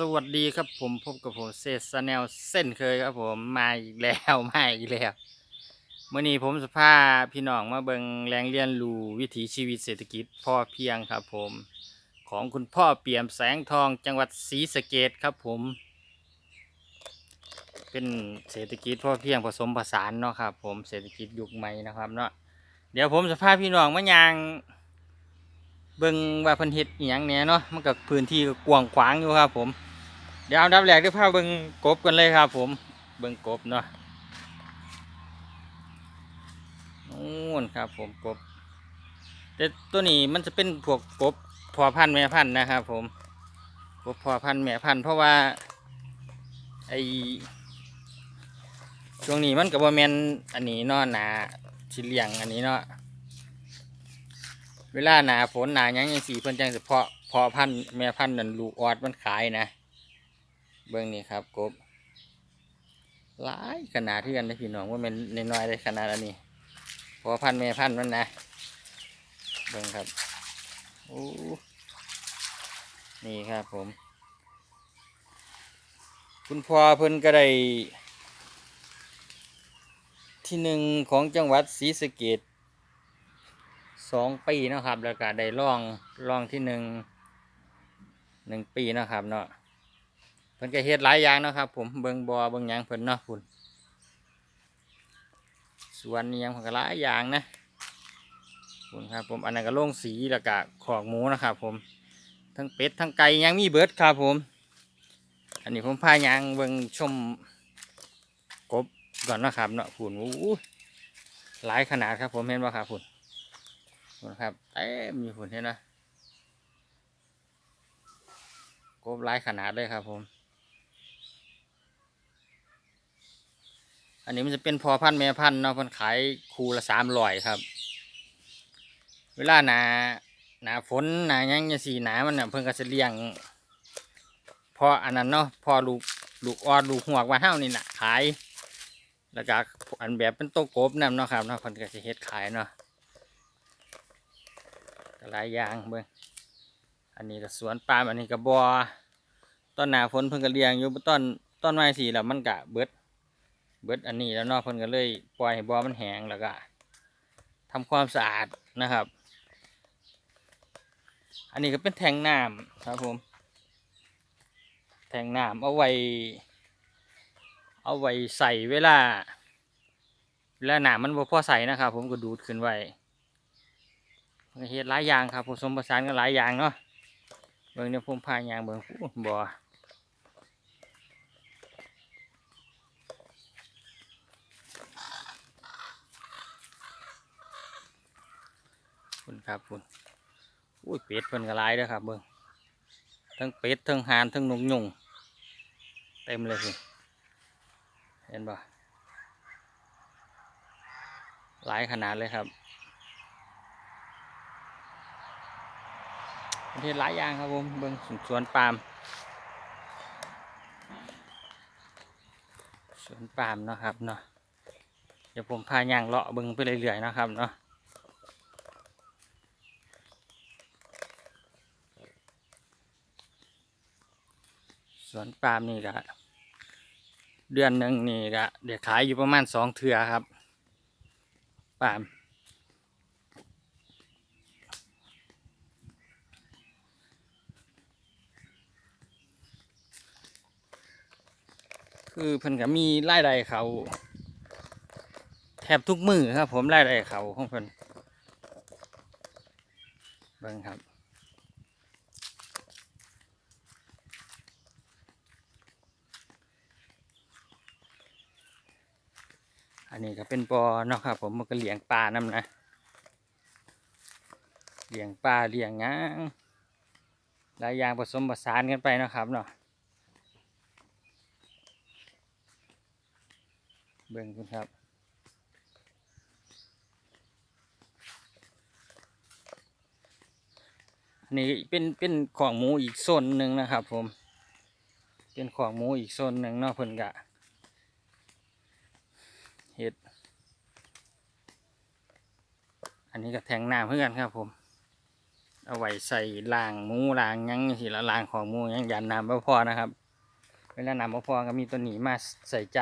สวัสดีครับผมพบกับผมเซสแนลเส้นเคยครับผมมาอีกแล้วมาอีกแล้วเมื่อนี้ผมสพาพี่น้องมาเบิงแรงเรียนรู้วิถีชีวิตเศรษฐกิจพ่อเพียงครับผม ของคุณพ่อเปี่ยมแสงทองจังหวัดศรีสะเกดครับผม เป็นเศรษฐกิจพ่อเพียงผสมผสานเนาะครับผมเศรษฐกิจยุคใหม่นะครับเนาะเดี๋ยวผมสพาพี่น้องมายาง เบิ่งว่าเพิ่นเฮ็ดอีหยังแหน่เนาะมันก็พื้นที่ก็กว้างขวางอยู่ครับ ผม เดี๋ยวอันดับแรกเดี๋ยวพาเบิ่งกบกันเลยครับ ผมเบิ่งกบเนาะนู่นครับ ผมกบ แต่ตัวนี้มันจะเป็นพวกกบพอพันธุ์แม่พันธุ์นะครับ ผมกบพอพันธุ์แม่พันธุ์เพราะว่าไอช่วงนี้มันก็บ่แมนอันนี้เนาะหนาสิเลียงอันนี้เนาะ เวลาหนาฝนหนาหยังยังสีเพิ่นจังสิเพาะเพาะพันธุ์แม่พันธุ์นั่นลูกออดมันขายนะ เบิ่งนี่ครับกบหลายขนาดที่กันนะพี่น้องว่ามันน้อยๆได้ขนาดอันนี้เพอพันธุ์แม่พันธุ์มันนะเบิ่งครับโอ้นี่ครับผม คุณพ่อเพิ่นก็ได้ที่หนึ่งของจังหวัดศรีสะเกด สองปีนะครับแล้วก็ได้ร่องร่องที่หนึ่งหนึ่งปีนะครับเนาะเพิ่นก็เฮ็ดหลายอย่างนะครับผมเบิ่งบ่อเบิ่งหยังเพิ่นเนาะพุ่นสวนนี่ยังเพิ่นก็หลายอย่างนะพุ่นครับผมอันนั้นก็โรงสีแล้วก็ขอกหมูนะครับผมทั้งเป็ดทั้งไก่ยังมีเบิดครับผม อันนี้ผมพายางเบิ่งชมกบก่อนนะครับเนาะพุ่นอู้หลายขนาดครับผมเห็นบ่ครับพุ่น นะครับเต็มมีผลเห็นนะกบหลายขนาดเลยครับผม อันนี้มันจะเป็นพอพันแม่พันเนาะเพิ่นขายคูละสามร้อยครับ เวลาหนาหนาฝนหนายังจะสีหนามันเน่ะเพิ่นก็จะเลี้ยง พออันนั้นเนาะพอลูกลูกออดลูกหัวกว่าเท่านี่นะขาย แล้วก็อันแบบเป็นโตะกบนำเนาะครับเนาะเพิ่นก็จะเฮ็ดขายเนาะ หลายอย่างเบิ่งอันนี้ก็สวนปาล์มอันนี้ก็บอต้นหนาฝนเพิ่นก็เลี้ยงอยู่ต้นต้นไม้สีแล้วมันก็เบิด เบิดอันนี้แล้วนาะเพิ่นก็เลยปล่อยให้บอมันแห้งแล้วก็ทำความสะอาดนะครับ อันนี้ก็เป็นแทงน้ำครับผม แทงน้ำเอาไว้ เอาไว้ใส่เวลาเวลาหนามันบ่พอใส่นะครับ ผมก็ดูดขึ้นไว้ เฮ็ดหลายอย่างครับผสมผสานกันหลายอย่างเนาะเบิ่งเนี่ยผมพายยางเบิ่งอู้บ่อคุณครับคุณอุ้ยเป็ดเพิ่นก็หลายเด้อครับเบิ่งทั้งเป็ดทั้งห่านทั้งนกยุงเต็มเลยสิเห็นบ่หลายขนาดเลยครับ ประ เทศหลายอย่างครับผมเบิ่งสวนปาล์มสวนปาล์มนะครับเนาะเดี๋ยวผมพาย่างเลาะเบิ่งไปเรื่อยๆนะครับเนาะสวนปาล์มนี่ก็เดือนหนึ่งนี่ก็เดี๋ยวขายอยู่ประมาณสองเทือครับปาล์ม คือเพิ่นก็มีรายได้เขาแทบทุกมือครับ ผมรายได้เขาของเพิ่นเบิ่งครับอันนี้ก็เป็นปอเนาะครับผมมันก็เลี้ยงปลาน้ำนะเลี้ยงปลาเลี้ยงหยังหลายอย่างผสมผสานกันไปนะครับเนาะ เบิ่งคุณครับ อันนี้เป็นเป็นของหมูอีกโซนหนึ่งนะครับ ผม เป็นของหมูอีกโซนหนึ่งนาะเพิ่นกะเห็ด อันนี้ก็แทงน้ำเพื่อนครับ ผม เอาไว้ใส่ล่างหมูล่างยังสิละล่างของหมูยังยันน้ำบ่พอนะครับ เวลาน้ำบ่พอก็มีตัวหนีมาใส่ใจ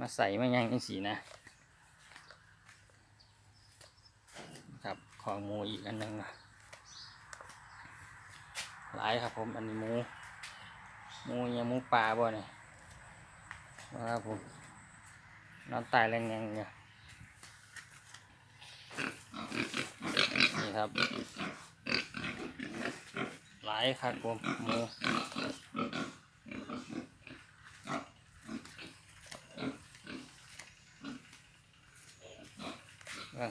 มาใส่มายังจังสีนะ ครับของหมูอีกอันหนึ่งนะหลายครับผมอันนี้หมูหมูยังหมูปลาบ่เนี่ยนะครับผมนอนตายแรงยังเนี่ยนี่ครับ หลายครับผมหมู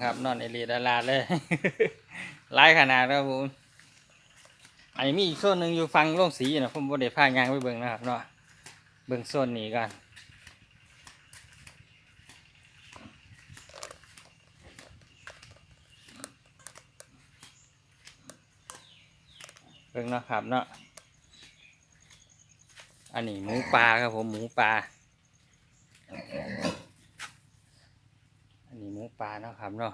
ครับ นอนเอรีดาลาดเลยหลายขนาดครับผมอันนี้มีอีกโซนหนึ่งอยู่ฟังโล่งสีนะผมบไดพางานไปเบิ่งนะครับเนาะเบิ่งโซนนี้กันเบิ่งเนาะครับเนาะอันนี้หมูปลาครับผมหมูปลา อันนี้หมูปลาเนาะครับเนาะ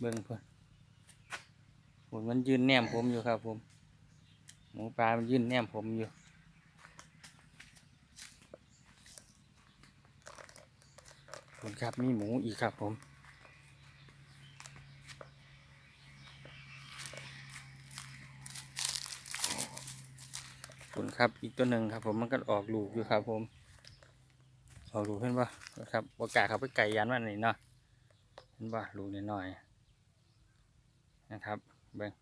เบิ่งเพื่อนผมมันยืนแนมผมอยู่ครับผมหมูปลามันยืนแนมผมอยู่คุณครับมีหมูอีกครับผมคุณครับอีกตัวหนึ่งครับผมมันก็ออกลูกอยู่ครับผม ออกลูกเห็นปะนะครับโอกาสเขาไปไก่ยันมันนี่เนาะเห็นปะลูกน้อยนะครับเบิ้ง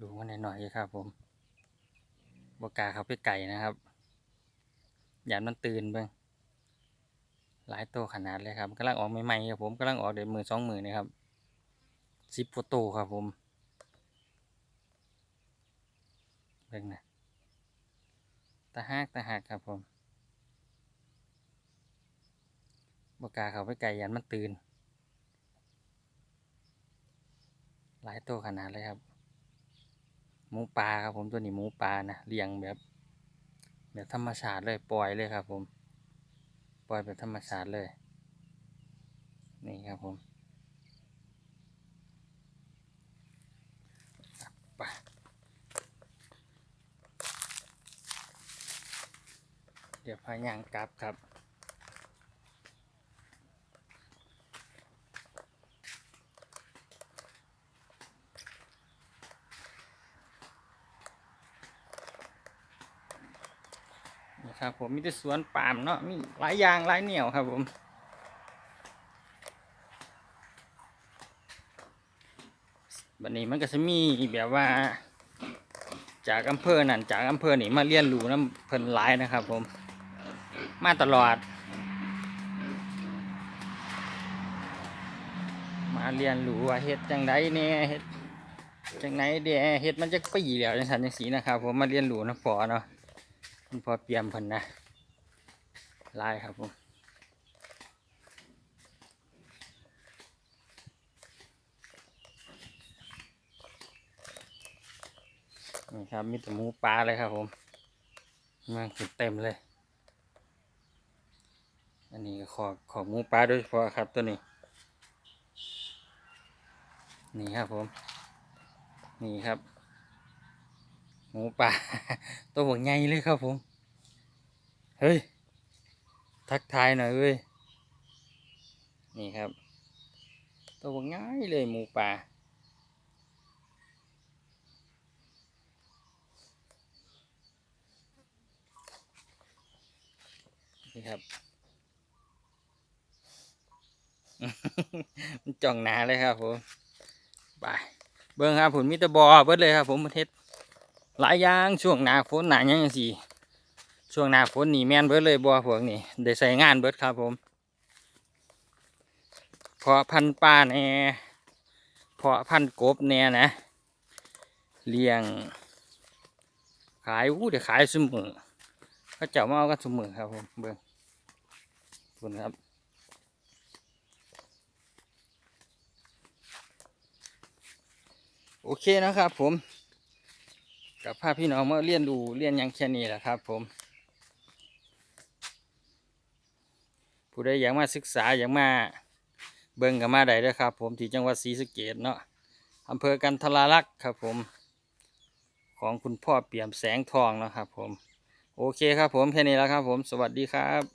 ลูกมันน้อยๆครับ ผมโอกาสเขาไปไก่นะครับยันมันตื่นเบิ้งหลายตัวขนาดเลยครับกำลังออกใหม่ๆครับผมกำลังออกเดือนมือสองมือนี่ครับสิบกว่าตัวครับผมเบิ่งนะ ตาหักตาหักครับผมบกาเขาไปไก่ยันมันตื่น หลายตัวขนาดเลยครับ หมูปลาครับผมตัวนี้หมูปลานะเลี้ยงแบบ แบบธรรมชาติเลยปล่อยเลยครับผม ปล่อยแบบธรรมชาติเลย นี่ครับผมไป เดี๋ยวพายางกลับครับ นี่ครับผมมีแต่สวนปาล์มเนาะมีหลายอย่างหลายเหนียวครับผมบันนี้มันก็จะมีแบบว่า จากอำเภอนั่นจากอำเภอนี่มาเรียนรู้น้ำเพิ่นหลายนะครับผม มาตลอด มาเรียนรู้ว่าเฮ็ดจังไดเนี่ยเฮ็ดจังไหนเดียเฮ็ดมันจะปีแล้วจังสันจังสีนะครับ ผมมาเรียนรู้น้ำพอเนาะมันพอเตรียมพิ่นนะลายครับผมนี่ครับมีแต่หมูปลาเลยครับผมมันขึ้นเต็มเลย อันนี้ขอขอหมูปลาโดยเฉพาะครับตัวนี้ นี่ครับผม นี่ครับ หมูป่าตัวหัวใหญ่เลยครับผม เฮ้ย ทักทายหน่อยเว้ย นี่ครับ ตัวหัวง่ายเลยหมูป่านี่ครับ มันจ่องหนาเลยครับผมไปเบิ้งครับผมมีแตะบอเบิดเลยครับ ผมประเทศหลายอย่างช่วงหนาฝนหนาหยังสิช่วงหนาฝนนี่แม่นเบิดเลยบอพวกนี้ได้ใส่งานเบิดครับผมเพาะพันธุ์ปลาแน่เพาะพันธุ์กบแน่นะเลี้ยง ขายอู้เดี๋ยวขายสมอเขาเจ้ามาเอากันสมอครับผมเบิ้งขอบคุณครับ โอเคนะครับผมกับพาพพี่น้องเมาเรียนดูเรียนยังแค่นี้แหละครับผม ผู้ใดอยากมาศึกษาอยากมาเบิ่งกับมาได้เด้อครับ ผมที่จังหวัดศรีสะเกษเนาะอำเภอกันทราลักษ์ครับผม ของคุณพ่อเปี่ยมแสงทองนะครับผม โอเคครับผมแค่นี้แล้วครับผมสวัสดีครับ